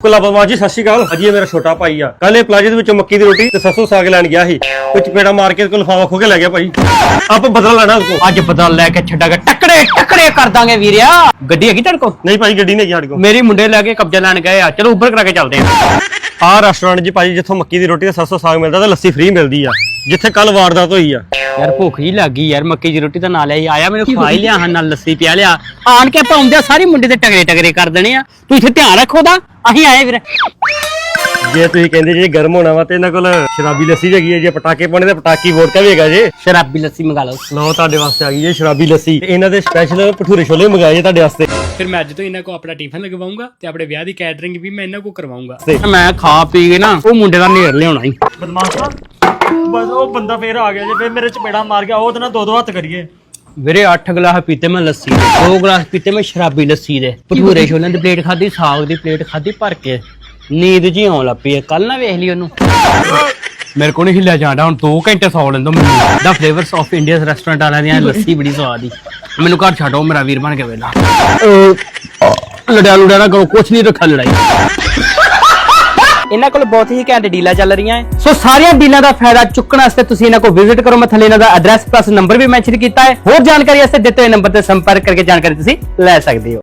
ਕੁਲਾ ਬਾਬਾ ਜੀ ਸਤਿ ਸ਼੍ਰੀ ਅਕਾਲ। ਅਜੀ ਮੇਰਾ ਛੋਟਾ ਭਾਈ ਆ। ਕੱਲ ਇਹ ਪਲਾਜੇ ਦੇ ਵਿੱਚੋਂ ਮੱਕੀ ਦੀ ਰੋਟੀ ਤੇ ਸਰਸੋਂ ਸਾਗ ਲੈਣ ਗਿਆ ਸੀ। ਵਿੱਚ ਪੇੜਾ ਮਾਰ ਕੇ ਕੋਲ ਲਫਾਫਾ ਖੋ ਕੇ ਲੈ ਗਿਆ ਭਾਈ। ਆਪ ਬਦਲਾ ਲੈਣਾ ਉਸ ਕੋ ਅੱਜ ਬਦਲ ਲੈ ਕੇ ਛੱਡਾਂਗੇ। ਟੱਕਰੇ ਟੱਕਰੇ ਕਰ ਦਾਂਗੇ ਵੀਰਿਆ। ਗੱਡੀ ਹੈਗੀ ਤੇਰੇ ਕੋਲ? ਨਹੀਂ ਭਾਈ ਗੱਡੀ ਨਹੀਂ ਹੈਗੀ ਸਾਡੇ ਕੋਲ। ਮੇਰੀ ਮੁੰਡੇ ਲੈ ਕੇ ਕਬਜ਼ਾ ਲੈਣ ਗਏ ਆ। ਚਲੋ ਉੱਪਰ ਕਰਾ ਕੇ ਚੱਲਦੇ ਆ। ਆਹ ਰੈਸਟੋਰੈਂਟ ਜੀ ਭਾਜੀ ਜਿੱਥੋਂ ਮੱਕੀ ਦੀ ਰੋਟੀ ਤੇ ਸਰਸੋਂ ਸਾਗ ਮਿਲਦਾ ਤੇ ਲੱਸੀ ਫ੍ਰੀ ਮਿਲਦੀ ਆ। ਜਿੱਥੇ ਕੱਲ ਵਾਰਦਾਤ ਹੋਈ ਆ। ਯਾਰ ਭੁੱਖ ਹੀ ਲੱਗ ਗਈ ਯਾਰ ਮੱਕੀ ਦੀ ਰੋਟੀ ਤਾਂ ਨਾਲ ਹੀ ਆਇਆ ਮੈਨੂੰ ਖਵਾ ਹੀ ਲਿਆ ਹਾਂ ਨਾਲ ਲੱਸੀ ਪਿਆ ਲਿਆ। ਆਣ ਕੇ ਆ ਸਾਰੀ ਮੁੰਡੇ ਤੇ ਟਗਰੇ ਟਗਰੇ ਕਰ ਦੇਣੇ ਆ। ਤੂੰ ਇੱਥੇ ਧਿਆਨ ਰੱਖੋ ਦਾ ਅਸੀਂ ਆਏ ਵੀਰ। ਜੇ ਤੁਸੀਂ ਕਹਿੰਦੇ ਜੇ ਗਰਮ ਹੋਣਾ ਵਾ ਤੇ ਇਹਨਾਂ ਕੋਲ ਸ਼ਰਾਬੀ ਲੱਸੀ ਵੀ ਹੈਗੀ ਹੈ ਜੇ ਪਟਾਕੇ ਪਾਉਣੇ ਤੇ ਪਟਾਕੀ ਵੋਡਕਾ ਵੀ ਹੈਗਾ ਜੇ। ਸ਼ਰਾਬੀ ਲੱਸੀ ਮੰਗਾ ਲਓ। ਲਓ ਤੁਹਾਡੇ ਵਾਸਤੇ ਆ ਗਈ ਜੇ ਸ਼ਰਾਬੀ ਲੱਸੀ। ਤੇ ਇਹਨਾਂ ਦੇ ਸਪੈਸ਼ਲ ਭਟੂਰੇ ਛੋਲੇ ਮੰਗਾਏ ਜੇ ਤੁਹਾਡੇ ਵਾਸਤੇ। ਫਿਰ ਮੈਂ ਅੱਜ ਤੋਂ ਇਹਨਾਂ ਕੋ ਆਪਣਾ ਟਿਫਨ ਲਗਵਾਉਂਗਾ ਤੇ ਆਪਣੇ ਵਿਆਹ ਦੀ ਕੈਟਰਿੰਗ ਵੀ ਮੈਂ ਇਹਨਾਂ ਕੋ ਕਰਵਾਉਂਗਾ ਮੈਂ ਖਾ ਪੀ ਕੇ ਨਾ ਉਹ ਮੁੰਡੇ ਦਾ ਨੇੜ ਲਿਆਉਣਾ ਹੀ ਬਦਮਾਸ਼ਾ ਬਸ ਉਹ ਬੰਦਾ ਫੇਰ ਆ ਗਿਆ ਜੇ ਫੇਰ ਮੇਰੇ ਚਪੇੜਾ ਮਾਰ ਗਿਆ ਉਹ ਤੇ ਨਾ ਦੋ ਦੋ ਹੱਥ ਕਰੀਏ। ਵੀਰੇ 8 ਗਲਾਸ ਪੀਤੇ ਮੈਂ ਲੱਸੀ ਦੇ ਦੋ ਗਲਾਸ ਪੀਤੇ ਮੈਂ ਸ਼ਰਾਬੀ ਲੱਸੀ ਦੇ। ਭਟੂਰੇ ਛੋਲਿਆਂ ਦੀ ਪਲੇਟ ਖਾਧੀ ਸਾਗ ਦੀ ਪਲੇਟ ਖਾਧੀ ਭਰ ਕੇ। ਨੀਂਦ ਜੀ ਆਉਣ ਲੱਪੀ ਕੱਲ ਨਾ ਵੇਖ ਲਈ ਉਹਨੂੰ। ਮੇਰੇ ਕੋਲ ਨਹੀਂ ਹਿੱਲਿਆ ਜਾਂਦਾ ਹੁਣ 2 ਘੰਟੇ ਸੌ ਲੈਂਦਾ ਮੈਨੂੰ। The flavours of India's restaurant ਵਾਲਿਆਂ ਦੀਆਂ ਲੱਸੀ ਬੜੀ ਸਵਾਦ ਦੀ ਮੈਨੂੰ ਘਰ ਛੱਡੋ ਮੇਰਾ ਵੀਰ ਬਣ ਕੇ ਵੇਲਾ। ਲੜਿਆ ਲੁੜਿਆ ਨਾ ਕਰੋ ਕੁਛ ਨਹੀਂ ਰੱਖਾ ਲੜਾਈ। ਇਹਨਾਂ ਕੋਲ ਬਹੁਤ ਹੀ ਘੈਂਟ ਡੀਲਾਂ ਚੱਲ ਰਹੀਆਂ ਹੈ। ਸੋ ਸਾਰੀਆਂ ਡੀਲਾਂ ਦਾ ਫਾਇਦਾ ਚੁੱਕਣ ਵਾਸਤੇ ਤੁਸੀਂ ਇਹਨਾਂ ਕੋਲ ਵਿਜ਼ਿਟ ਕਰੋ। ਮੈਂ ਥੱਲੇ ਇਹਨਾਂ ਦਾ ਐਡਰੈਸ ਪਲੱਸ ਨੰਬਰ ਵੀ ਮੈਂਸ਼ਨ ਕੀਤਾ ਹੈ। ਹੋਰ ਜਾਣਕਾਰੀ ਵਾਸਤੇ ਦਿੱਤੇ ਹੋਏ ਨੰਬਰ ਤੇ ਸੰਪਰਕ ਕਰਕੇ ਜਾਣਕਾਰੀ ਤੁਸੀਂ ਲੈ ਸਕਦੇ ਹੋ।